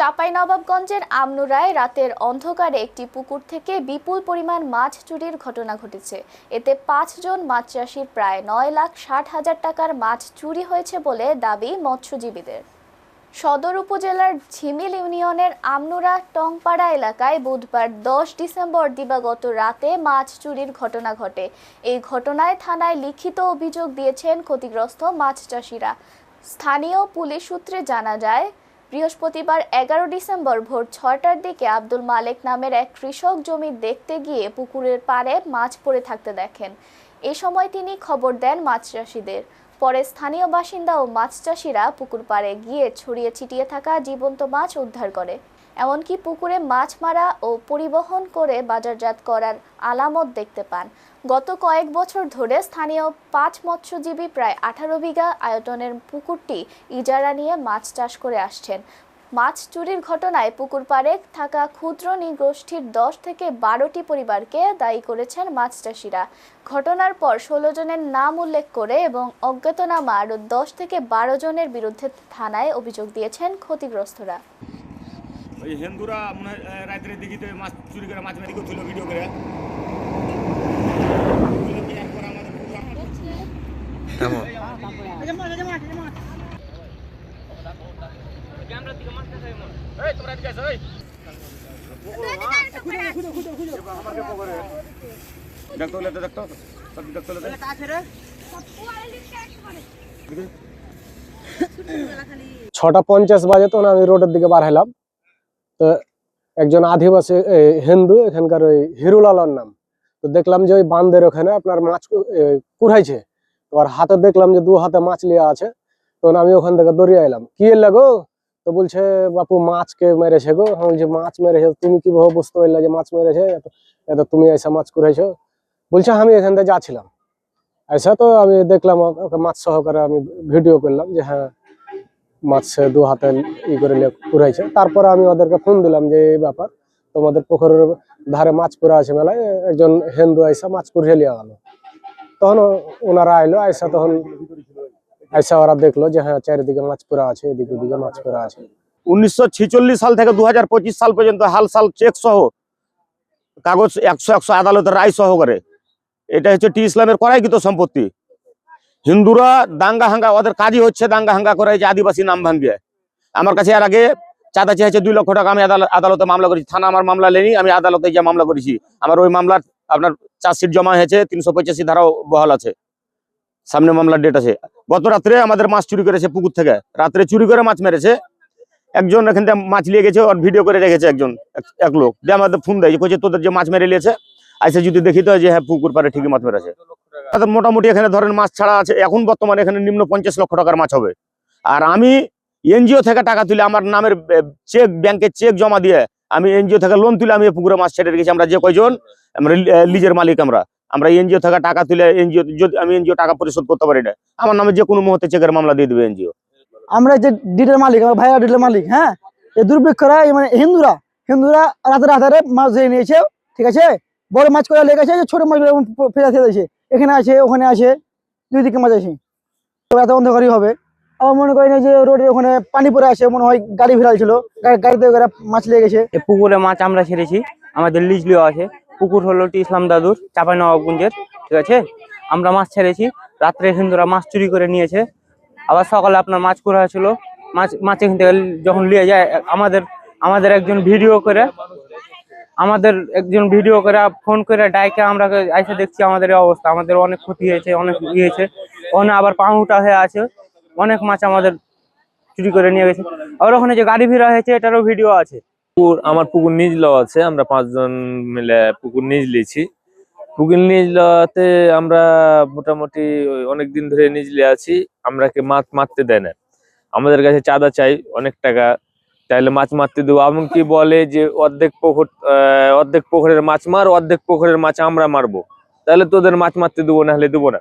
চাঁপাইনবাবগঞ্জের আমনুরায় রাতের অন্ধকারে একটি পুকুর থেকে বিপুল পরিমাণ মাছ চুরির ঘটনা ঘটেছে। এতে পাঁচজন মাছ চাষির প্রায় নয় লাখ ষাট হাজার টাকার মাছ চুরি হয়েছে বলে দাবি মৎস্যজীবীদের। সদর উপজেলার ঝিমিল ইউনিয়নের আমনুরা টংপাড়া এলাকায় বুধবার দশ ডিসেম্বর দিবাগত রাতে মাছ চুরির ঘটনা ঘটে। এই ঘটনায় থানায় লিখিত অভিযোগ দিয়েছেন ক্ষতিগ্রস্ত মাছ চাষিরা। স্থানীয় পুলিশ সূত্রে জানা যায় বৃহস্পতিবার এগারো ডিসেম্বর ভোর ছয়টার দিকে আব্দুল মালেক নামের এক কৃষক জমি দেখতে গিয়ে পুকুরের পাড়ে মাছ পড়ে থাকতে দেখেন। এ সময় তিনি খবর দেন মাছ চাষিদের। পরে স্থানীয় বাসিন্দা ও মাছ চাষিরা পুকুর পাড়ে গিয়ে ছড়িয়ে ছিটিয়ে থাকা জীবন্ত মাছ উদ্ধার করে। এমনকি পুকুরে মাছ মারা ও পরিবহন করে বাজারজাত করার আলামত দেখতে পান। গত কয়েক বছর ধরে স্থানীয় পাঁচ মৎস্যজীবী প্রায় আঠারো বিঘা আয়তনের পুকুরটি ইজারা নিয়ে মাছ চাষ করে আসছেন। মাছ চুরির ঘটনায় পুকুর পাড়ে থাকা ক্ষুদ্র নৃগোষ্ঠীর দশ থেকে বারোটি পরিবারকে দায়ী করেছেন মাছ চাষিরা। ঘটনার পর ষোলো জনের নাম উল্লেখ করে এবং অজ্ঞাতনামা আরও দশ থেকে বারো জনের বিরুদ্ধে থানায় অভিযোগ দিয়েছেন ক্ষতিগ্রস্তরা। ওই হিন্দুরা মনে হয় রাত্রে দিঘিতে মাছ চুরি করে মাছ মারি করছিল ভিডিও করে। দেখতো দেখতো দেখতো। ছটা পঞ্চাশ বাজে তখন আমি রোডের দিকে বার হলাম তো একজন আদিবাসী এ, হিন্দু এখানকার ওই হিরুলালার নাম। তো দেখলাম যে ওই বান্ধের ওখানে আপনার মাছ কু- এ, কুড়াইছে। তো আর হাতে দেখলাম যে দু হাতে মাছ লিয়া আছে। তখন আমি ওখান থেকে দৌড়িয়ে এলাম কি এলে গো? তো বলছে বাপু মাছকে মেরেছে গো। আমি বলছি মাছ মেরেছে? তুমি কীভাবে বুঝতে পারলে যে মাছ মেরেছে? এত- এত তুমি এসে মাছ কুড়াইছো? বলছে আমি এখান থেকে যাচ্ছিলাম। এসে তো আমি দেখলাম ও- ওকে মাছ সহকারে আমি ভিডিও করলাম যে হ্যাঁ মাছ দু হাতে ই করে পুরাইছে। তারপরে আমি ওদেরকে ফোন দিলাম যে, এই ব্যাপার, তোমাদের পুকুরের ধারে মাছ পুরা আছে মেলায়, একজন হিন্দু আইসা মাছ পুড়িয়ে লিয়ে গেল। তখন ওনারা আইলো, আইসা তখন আইসা ওরা দেখল যে হ্যাঁ চারিদিকে মাছ পুরা আছে, এদিকে ওদিকে মাছ পুরা আছে। উনিশশো ছেচল্লিশ সাল থেকে দু হাজার পঁচিশ সাল পর্যন্ত হাল সাল চেক সহ, কাগজ একশো একশো আদালতের রায় সহ করে এটা হচ্ছে টি ইসলামের করাইকৃত সম্পত্তি। হিন্দুরা দাঙ্গা হাঙ্গা, ওদের কাজই হচ্ছে দাঙ্গা হাঙ্গা করে যে আদিবাসী নাম ভাঙ্গিয়ে আমার কাছে এর আগে চাঁদা চেয়েছে দুই লক্ষ টাকা, আমি আদালতে মামলা করেছি। থানা আমার মামলা নেই আমি আদালতে যে মামলা করেছি। আমার ওই মামলার আপনার চার্জশিট জমা হয়েছে, তিনশো পঁচাশি ধারাও বহাল আছে। সামনে মামলার ডেট আছে। গত রাত্রে আমাদের মাছ চুরি করেছে পুকুর থেকে। রাত্রে চুরি করে মাছ মেরেছে। একজন এখান থেকে মাছ নিয়ে গেছে, ওর ভিডিও করে রেখেছে একজন, এক- লোক। যে আমাদের ফোন দেয় যে তোদের যে মাছ মেরে নিয়েছে, আইসে যদি দেখি তো, যে হ্যাঁ পুকুর পারে ঠিকই মাছ মেরেছে। মোটামুটি এখানে ধরেন মাছ ছাড়া আছে, এখন বর্তমানে এখানে নিম্ন পঞ্চাশ লক্ষ টাকার মাছ হবে। আর আমি এনজিও থেকে টাকা তুলে আমার নামের চেক, ব্যাংকে চেক জমা দিয়ে আমি এনজিও থেকে লোন তুলে আমি পুকুরে মাছ ছেড়ে রেখেছি। আমরা যে কয়জন, আমরা লিজের মালিক আমরা। আমরা এনজিও থেকে টাকা তুলে এনজিও, যদি আমি এনজিও টাকা পরিশোধ করতে পারি না, আমার নামে যে কোনো মুহূর্তে চেকের মামলা দিয়ে দেবে এনজিও। আমরা যে ডিটের মালিক, আমার ভাইরা ডিটের মালিক হ্যাঁ? এই দুর্ভিক্ষরা মানে হিন্দুরা হিন্দুরা রাতে রাতারে মাছ ধরে নিয়েছে, ঠিক আছে? বড় মাছ করে লেগেছে ছোট মাছ ফেরা ফে- ফেলে ফেলে দিয়েছে। এখানে আছে ওখানে আছে দুই দিকে মাছ আছে তো এত অন্ধকারই হবে। আবার মনে করি না যে রোডে ওখানে পানি পড়ে আছে, মনে হয় গাড়ি ফেরাল ছিল। গাড়িতে মাছ লেগে গেছে। পুকুরে মাছ আমরা ছেড়েছি। আমাদের লিজ লিও আছে। পুকুর হলো টি ইসলাম দাদুর, চাপাই নবাবগঞ্জের, ঠিক আছে? আমরা মাছ ছেড়েছি। রাত্রে হিন্দুরা মাছ চুরি করে নিয়েছে। আবার সকালে আপনার মাছ করা হয়েছিল। মাছ মাছ এখান থেকে যখন নিয়ে যায়, আমাদের আমাদের একজন ভিডিও করে আমাদের একজন ভিডিও করে, ফোন করে ডাইকে আমরা এসে দেখছি আমাদের অবস্থা। আমাদের অনেক ক্ষতি হয়েছে, অনেক ইয়ে হয়েছে। ওখানে আবার পাহুটা হয়ে আছে। অনেক মাছ আমাদের চুরি করে নিয়ে গেছে। আবার ওখানে যে গাড়ি ভিড়া হয়েছে, এটারও ভিডিও আছে। পুকুর, আমার পুকুর নিজ লওয়া আছে, আমরা পাঁচজন মিলে পুকুর নিজ লিয়েছি পুকুর নিজ লওয়াতে আমরা মোটামুটি অনেক দিন ধরে নিজলে আছি, আমরাকে মাছ মারতে দেয় না। আমাদের কাছে চাঁদা চাই, অনেক টাকা। চাইলে মাছ মারতে দেবো। এমনকি বলে যে, অর্ধেক পুকুর অর্ধেক পুকুরের মাছ মার, অর্ধেক পুকুরের মাছ আমরা মারবো। তাহলে তোদের মাছ মারতে দেবো না হলে দেবো না।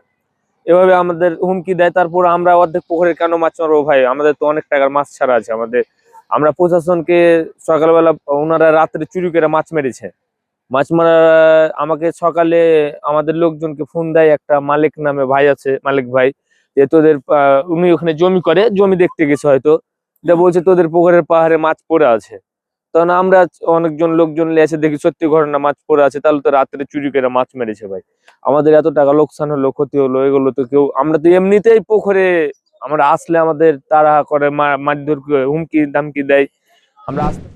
এভাবে আমাদের হুমকি দেয়, তারপর আমরা অর্ধেক পুকুরের কেন মাছ মারবো ভাই? আমাদের তো অনেক টাকার মাছ ছাড়া আছে। আমাদের, আমরা প্রশাসনকে সকালবেলা, ওনারা রাত্রে চুরি করে মাছ মেরেছে। মাছ মারা আমাকে সকালে আমাদের লোকজনকে ফোন দেয়, একটা মালিক নামে ভাই আছে, মালিক ভাই, যে তোদের উনি ওখানে জমি করে, জমি দেখতে গেছে হয়তো। দিয়ে বলছে তোদের পুকুরের পাহাড়ে মাছ পড়ে আছে। তখন আমরা অনেকজন লোকজন নিয়ে দেখি, সত্যি ঘটনা, মাছ পড়ে আছে। তাহলে তো রাত্রে চুরি করে মাছ মেরেছে ভাই। আমাদের এত টাকা লোকসান হলো, ক্ষতি হলো, এগুলো তো কেউ, আমরা তো এমনিতেই পুকুরে আমরা আসলে আমাদের তারা করে মারধর হুমকি ধামকি দেয়। আমরা আসতে